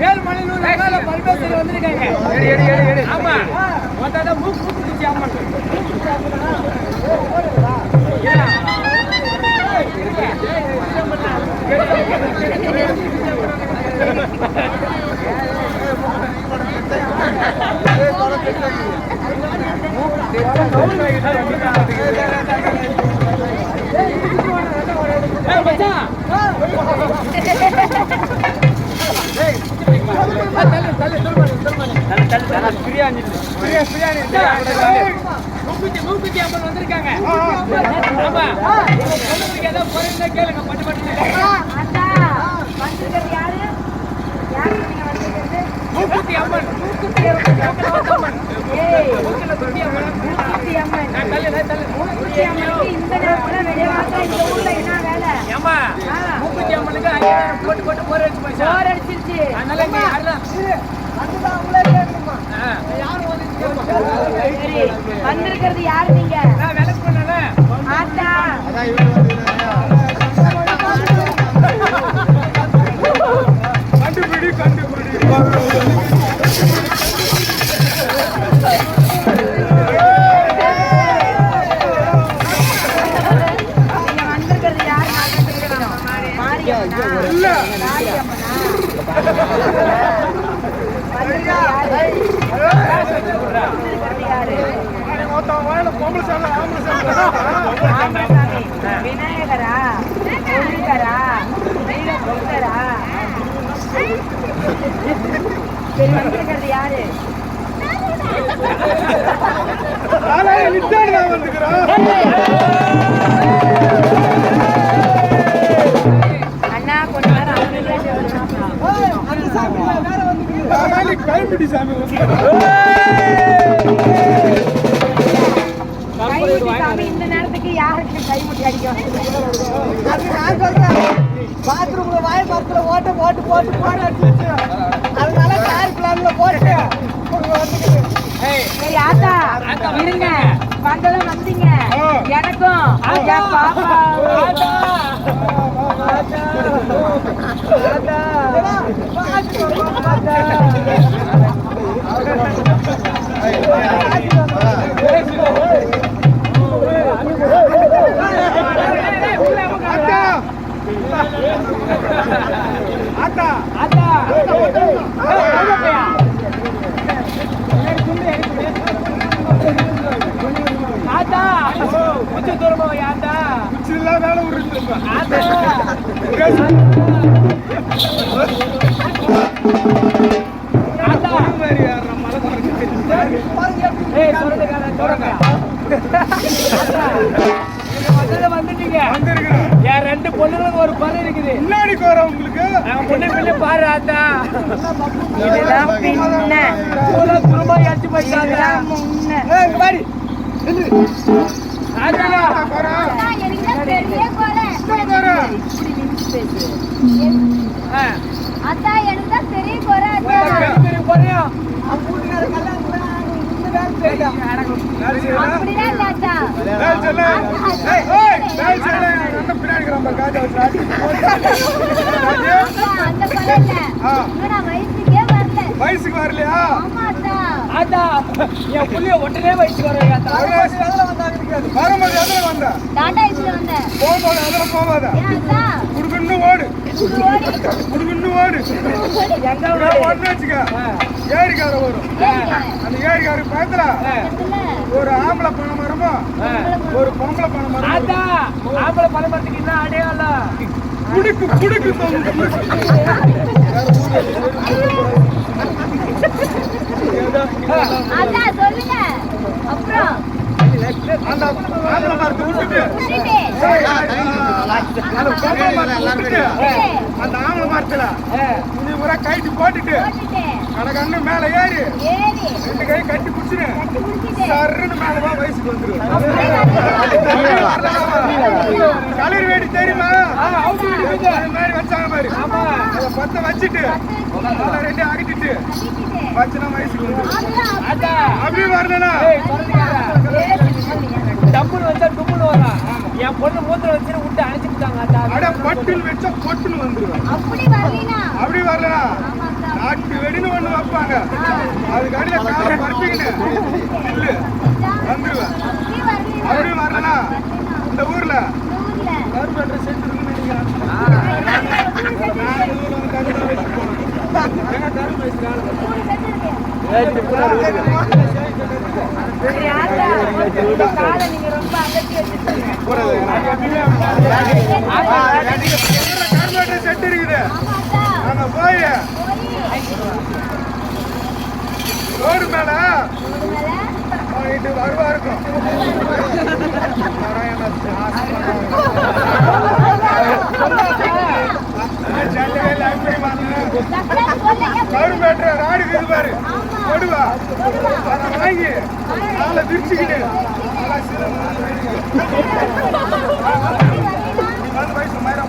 ஏழு மணி நூறு பல்வேறு வந்திருக்காங்க மூக்கு வந்திருக்காங்க கேளுங்க பட்டு பட்டு மூக்குத்தி அம்மன். மூக்குத்தி அம்மன். மூக்குத்தி அம்மன். மூக்குத்தி அம்மன் இந்த நேரத்துல வெளியாக இந்த ஊர்ல என்ன வேலை ஏமா ஐயாயிரம் போட்டு போட்டு போர் அடிச்சு போர் அடிச்சிருச்சு அதனால நீ அதான் வந்திருக்கிறது யாரு நீங்க விளக்கு பண்ணல ஆத்தா விநாயகரா முருகரா வீரபுத்தரா சரி வந்திருக்கிறது யாரு? அண்ணா கொஞ்ச நேரம். கைப்பிடி சாமி நான் சொல்றேன் பாத்ரூம்ல வாய் மரத்துல ஓட்ட போட்டு போட்டு போட அதனால கார் பிளான்ல போட்டு ஆத்தா இருங்க வந்ததும் வந்தீங்க எனக்கும் பாப்பா ஆத்தா, நீங்க வந்தது வந்துட்டீங்க. வந்திருக்கிறேன் என் ரெண்டு பொண்ணுங்களுக்கு ஒரு பணம் இருக்குது. முன்னாடி கோர உங்களுக்கு? பொண்ணு பிள்ளை பாரு ஆத்தா. இதுதான் பின்ன. குருமா அடிச்சு போயிட்டாங்க. இதுதான் அத்தா எனக்கு தான் பெரிய குறை பெரிய அத்தா வயசுக்கு வரலையா? ஆத்தா என் புள்ளிய வயசுக்கு வரும் ஆத்தா வரும்போது எதுல வந்த டாடா இதுல வந்தேன் போகும்போது அதுல போகாத? குடுக்குன்னு ஓடு. குடுக்குன்னு ஓடு. நான் ஒண்ணு வச்சுக்க. ஏரிக்கார வரும். அந்த பக்கத்துல பக்கத்துல ஒரு ஆம்பளை பணம் மரமா? ஒரு பொம்பளை பணம் மரம்? ஆம்பளை பழமரத்துக்கு என்ன அடையாளம்? குடுக்கு குடுக்கு தொங்கும். அந்த ஆம்பளை மரத்துல துணி பூரா கைட்டு போட்டுட்டு கடகண்ணு மேல ஏறி ரெண்டு கை கட்டி பிடிச்சிரு சர்ன்னு மேலவா வயசுக்கு வந்துருவேன் களர் வேடி தெரியுமா மாதிரி வச்சாங்க அதை பத்த வச்சுட்டு. ரெண்டு அகட்டிட்டு கட்டிட்டு வச்சுனா வயசுக்கு ஆத்தா அப்படியே வரலனா டம்முன்னு வச்சா டும்முன்னு வரும் என் பொண்ணு மூத்திரம் வச்சு விட்டு அணைச்சிட்டாங்க அட பட்டுன்னு வச்சா பொட்டுன்னு வந்துருவேன் அப்படி வரலனா. அப்படி நாட்டு வெடின்னு ஒண்ணு வைப்பாங்க. அதுக்கு அடியில காலை இல்லு வந்துருவேன் அப்படி வரலனா. அப்படி வரலனா இந்த ஊர்ல ஊர்ல. கருப்பு என்ற செட்டு இருக்குன்னு நினைக்கிறேன் நான் இந்த ஊர்ல வந்து கருப்பு தான் வச்சுட்டு போனேன் ஏங்க கருப்பு வச்சுருக்காங்க மூணு செட்டு இருக்கு சரி ஆத்தா இந்த காலை நீங்க ரொம்ப அகற்றி வச்சிருக்கீங்க கருமாட்ட செட்டு இருக்குது நாங்க போய் ரோடு மேல ரோடு மேல வாங்கி நாளை விரிச்சுக்கிடு வயசு மாதிரி